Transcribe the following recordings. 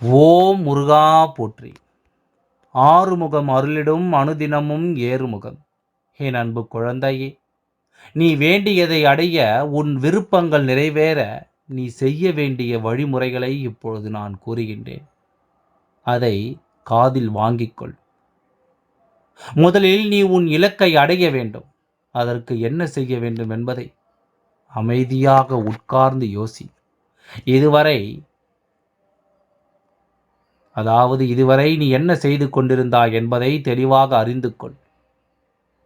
ஓம் முருகா போற்றி. ஆறுமுகம் அருளிடும் அனுதினமும் ஏறுமுகம். என் அன்பு குழந்தையே நீ வேண்டியதை அடைய உன் விருப்பங்கள் நிறைவேற நீ செய்ய வேண்டிய வழிமுறைகளை இப்பொழுது நான் கூறுகின்றேன். அதை காதில் வாங்கிக்கொள். முதலில் நீ உன் இலக்கை அடைய வேண்டும். அதற்கு என்ன செய்ய வேண்டும் என்பதை அமைதியாக உட்கார்ந்து யோசி. இதுவரை அதாவது இதுவரை நீ என்ன செய்து கொண்டிருந்தாய் என்பதை தெளிவாக அறிந்து கொள்.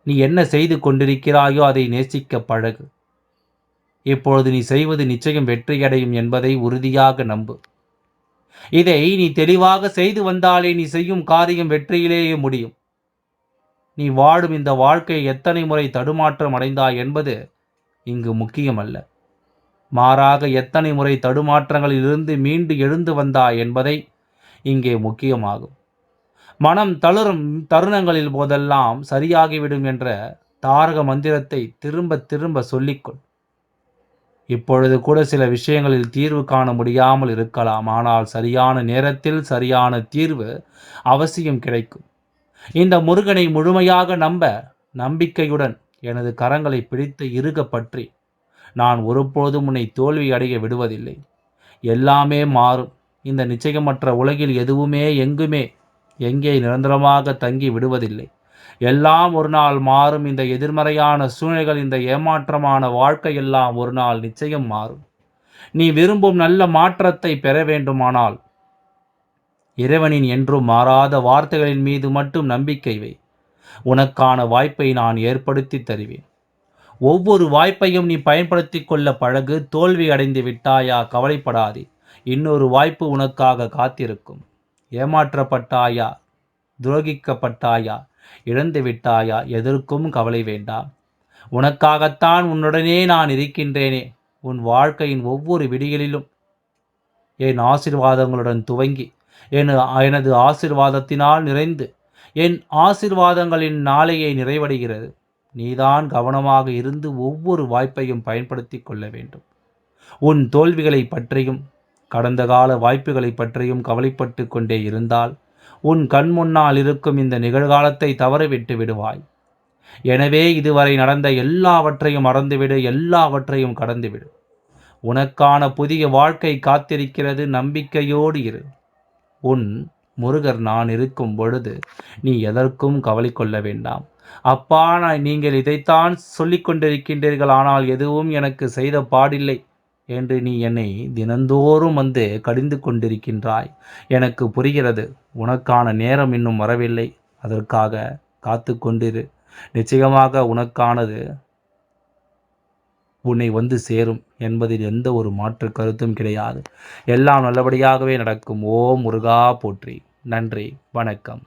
நீ என்ன செய்து கொண்டிருக்கிறாயோ அதை நேசிக்க பழகு. இப்பொழுது நீ செய்வது நிச்சயம் வெற்றியடையும் என்பதை உறுதியாக நம்பு. இதை நீ தெளிவாக செய்து வந்தாலே நீ செய்யும் காரியம் வெற்றியிலேயே முடியும். நீ வாடும் இந்த வாழ்க்கை எத்தனை முறை தடுமாற்றம் அடைந்தாய் என்பது இங்கு முக்கியமல்ல. மாறாக எத்தனை முறை தடுமாற்றங்களில் இருந்து மீண்டு எழுந்து வந்தாய் என்பதை இங்கே முக்கியமாகும். மனம் தளரும் தருணங்களில் போதெல்லாம் சரியாகிவிடும் என்ற தாரக மந்திரத்தை திரும்ப திரும்ப சொல்லிக்கொள். இப்பொழுது கூட சில விஷயங்களில் தீர்வு காண முடியாமல் இருக்கலாம். ஆனால் சரியான நேரத்தில் சரியான தீர்வு அவசியம் கிடைக்கும். இந்த முருகனை முழுமையாக நம்ப நம்பிக்கையுடன் எனது கரங்களை பிடித்து இறுக பற்றி நான் ஒருபோதும் உன்னை தோல்வி அடைய விடுவதில்லை. எல்லாமே மாறும். இந்த நிச்சயமற்ற உலகில் எதுவுமே எங்குமே எங்கே நிரந்தரமாக தங்கி விடுவதில்லை. எல்லாம் ஒரு நாள் மாறும். இந்த எதிர்மறையான சூழ்நிலைகள் இந்த ஏமாற்றமான வாழ்க்கை எல்லாம் ஒரு நாள் நிச்சயம் மாறும். நீ விரும்பும் நல்ல மாற்றத்தை பெற வேண்டுமானால் இறைவனின் என்றும் மாறாத வார்த்தைகளின் மீது மட்டும் நம்பிக்கை வை. உனக்கான வாய்ப்பை நான் ஏற்படுத்தி தருவேன். ஒவ்வொரு வாய்ப்பையும் நீ பயன்படுத்தி கொள்ள பழகு. தோல்வி அடைந்து விட்டாயா? கவலைப்படாதே. இன்னொரு வாய்ப்பு உனக்காக காத்திருக்கும். ஏமாற்றப்பட்டாயா? துரோகிக்கப்பட்டாயா? இழந்து விட்டாயா எதற்கும் கவலை வேண்டாம். உனக்காகத்தான் உன்னுடனே நான் இருக்கின்றேனே. உன் வாழ்க்கையின் ஒவ்வொரு விடிகளிலும் என் ஆசிர்வாதங்களுடன் துவங்கி என் எனது ஆசிர்வாதத்தினால் நிறைந்து என் ஆசிர்வாதங்களின் நாளையை நிறைவடைகிறது. நீதான் கவனமாக இருந்து ஒவ்வொரு வாய்ப்பையும் பயன்படுத்தி கொள்ள வேண்டும். உன் தோல்விகளை பற்றியும் கடந்த கால வாய்ப்புகளை பற்றியும் கவலைப்பட்டு கொண்டே இருந்தால் உன் கண் முன்னால் இருக்கும் இந்த நிகழ்காலத்தை தவறவிட்டு விடுவாய். எனவே இதுவரை நடந்த எல்லாவற்றையும் மறந்துவிடு எல்லாவற்றையும் கடந்துவிடு. உனக்கான புதிய வாழ்க்கை காத்திருக்கிறது நம்பிக்கையோடு இரு. உன் முருகர் நான் இருக்கும் பொழுது நீ எதற்கும் கவலை கொள்ள வேண்டாம். அப்பா நான் நீங்கள் இதைத்தான் சொல்லிக் கொண்டிருக்கின்றீர்கள் ஆனால் எதுவும் எனக்கு செய்த பாடில்லை. என்று நீ என்னை தினந்தோறும் வந்து கடிந்து கொண்டிருக்கின்றாய். எனக்கு புரிகிறது உனக்கான நேரம் இன்னும் வரவில்லை. அதற்காக காத்து கொண்டிரு. நிச்சயமாக உனக்கானது உன்னை வந்து சேரும் என்பதில் எந்த ஒரு மாற்று கருத்தும் கிடையாது. எல்லாம் நல்லபடியாகவே நடக்கும். ஓ முருகா போற்றி. நன்றி வணக்கம்.